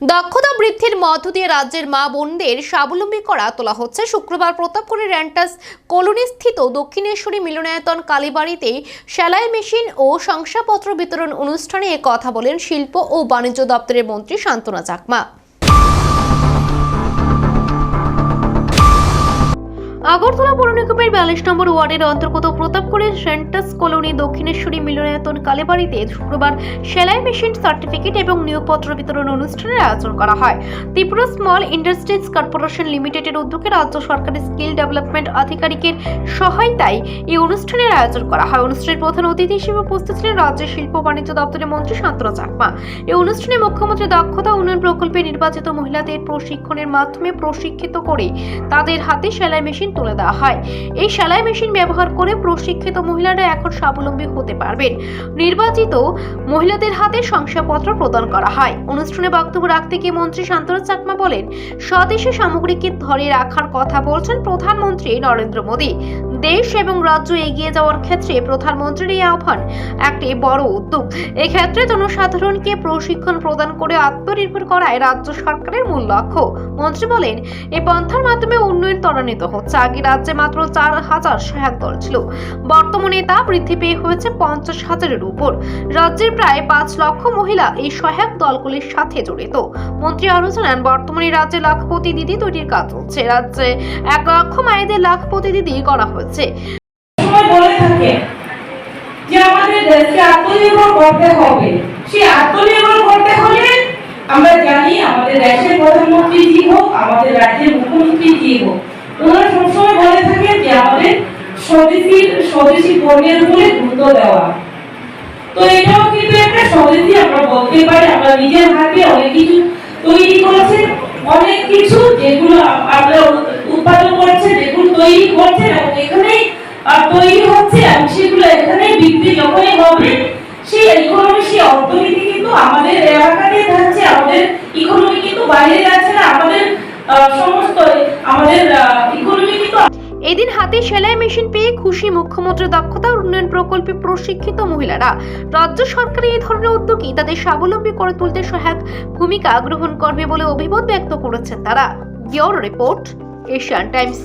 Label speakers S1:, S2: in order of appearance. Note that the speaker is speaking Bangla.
S1: দক্ষতা বৃদ্ধির মধ্য দিয়ে রাজ্যের মা বোনদের স্বাবলম্বী করা তোলা হচ্ছে। শুক্রবার প্রতাপপুরের র্যান্টাস কলোনি স্থিত দক্ষিণেশ্বরী মিলনায়তন কালীবাড়িতে সেলাই মেশিন ও শংসাপত্র বিতরণ অনুষ্ঠানে কথা বলেন শিল্প ও বাণিজ্য দপ্তরের মন্ত্রী শান্তনা চাকমা। আগরতলা পৌর নিগমের বিয়াল্লিশ নম্বর ওয়ার্ডের অন্তর্গত প্রতাপগড়ের সেন্টাস কলোনি দক্ষিণেশ্বরী মিলনায়তন কালীবাড়িতে শুক্রবার সেলাই মেশিন সার্টিফিকেট এবং নিয়োগপত্র বিতরণ অনুষ্ঠানের আয়োজন করা হয়। ত্রিপুরা স্মল ইন্ডাস্ট্রিজ কর্পোরেশন লিমিটেডের উদ্যোগে রাজ্য সরকারের স্কিল ডেভেলপমেন্ট আধিকারিকের সহায়তায় এই অনুষ্ঠানের আয়োজন করা হয়। অনুষ্ঠানের প্রধান অতিথি হিসেবে উপস্থিত ছিলেন রাজ্যের শিল্প বাণিজ্য দপ্তরের মন্ত্রী শান্তনা চাকমা। এই অনুষ্ঠানে মুখ্যমন্ত্রী দক্ষতা উন্নয়ন প্রকল্পে নির্বাচিত মহিলাদের প্রশিক্ষণের মাধ্যমে প্রশিক্ষিত করে তাদের হাতে সেলাই মেশিন তুলে দেওয়া হয়। এই সেলাই মেশিন ব্যবহার করে প্রশিক্ষিত মহিলারা এখন স্বাবলম্বী হতে পারবেন। নির্বাচিত মহিলাদের হাতে শংসাপত্র প্রদান করা হয়। অনুষ্ঠানে বক্তব্য রাখতে গিয়ে মন্ত্রী শান্তনু চাকমা বলেন, স্বদেশি সামগ্রীকে ধরে রাখার কথা বলছেন প্রধানমন্ত্রী নরেন্দ্র মোদী। দেশ এবং রাজ্য এগিয়ে যাওয়ার ক্ষেত্রে প্রধানমন্ত্রীর এই আহ্বান একটি বড় উদ্যোগ। এক্ষেত্রে জনসাধারণকে প্রশিক্ষণ প্রদান করে আত্মনির্ভর করায় রাজ্য সরকারের মূল লক্ষ্য। মন্ত্রী বলেন এই পন্থার মাধ্যমে উন্নয়ন ত্বরান্বিত হচ্ছে। আগে রাজ্যে মাত্র চার হাজার সহায়ক দল ছিল। বর্তমানে তা বৃদ্ধি পেয়ে হয়েছে পঞ্চাশ হাজারের উপর। রাজ্যের প্রায় পাঁচ লক্ষ মহিলা এই সহায়ক দলগুলির সাথে জড়িত। মন্ত্রী আরও জানান, বর্তমানে রাজ্যে লাখপতি দিদি তৈরির কাজ হচ্ছে রাজ্যে এক লক্ষ মায়েদের লাখপতি দিদি করা হয়েছে।
S2: সময় বলে থাকে যে আমাদের দেশকে আত্মনির্ভর করতে হবে। সেই আত্মনির্ভর করতে হলে আমরা জানি আমাদের দেশের প্রধানমন্ত্রী জি হোক, আমাদের রাজ্যের মুখ্যমন্ত্রী জি হোক। ওনারা সবসময় বলে থাকেন যে আমাদের স্বদেশী স্বদেশী পণ্যের উপরে গুরুত্ব দেওয়া। তো এটাও কিন্তু একটা স্বদেশী আমরা বলতে পারি, আমরা নিজের হাতে অনেক কিছু তৈরি করেছে। অনেক কিছু যেগুলো আপনারা উৎপাদন যেগুলো তৈরি করছে এবং এখানেই তৈরি হচ্ছে এবং সেগুলো এখানেই বিক্রি যখনই হবে, সেই ইকোনমি সেই অর্থনীতি কিন্তু আমাদের এলাকাতেই থাকছে, আমাদের ইকোনমি কিন্তু বাইরে যাচ্ছে না, আমাদের সমস্ত, আমাদের ইকোনমি কিন্তু
S1: এদিন হাতে সেলাই মেশিন পেয়ে খুশি মুখ্যমন্ত্রী দক্ষতা উন্নয়ন প্রকল্পে প্রশিক্ষিত মহিলারা। রাজ্য সরকারের এই ধরনের উদ্যোগই তাদের স্বাবলম্বী করে তুলতে সহায়ক ভূমিকা গ্রহণ করবে বলে অভিমত ব্যক্ত করেছেন তারা। বিওর রিপোর্ট, এশিয়ান টাইমস।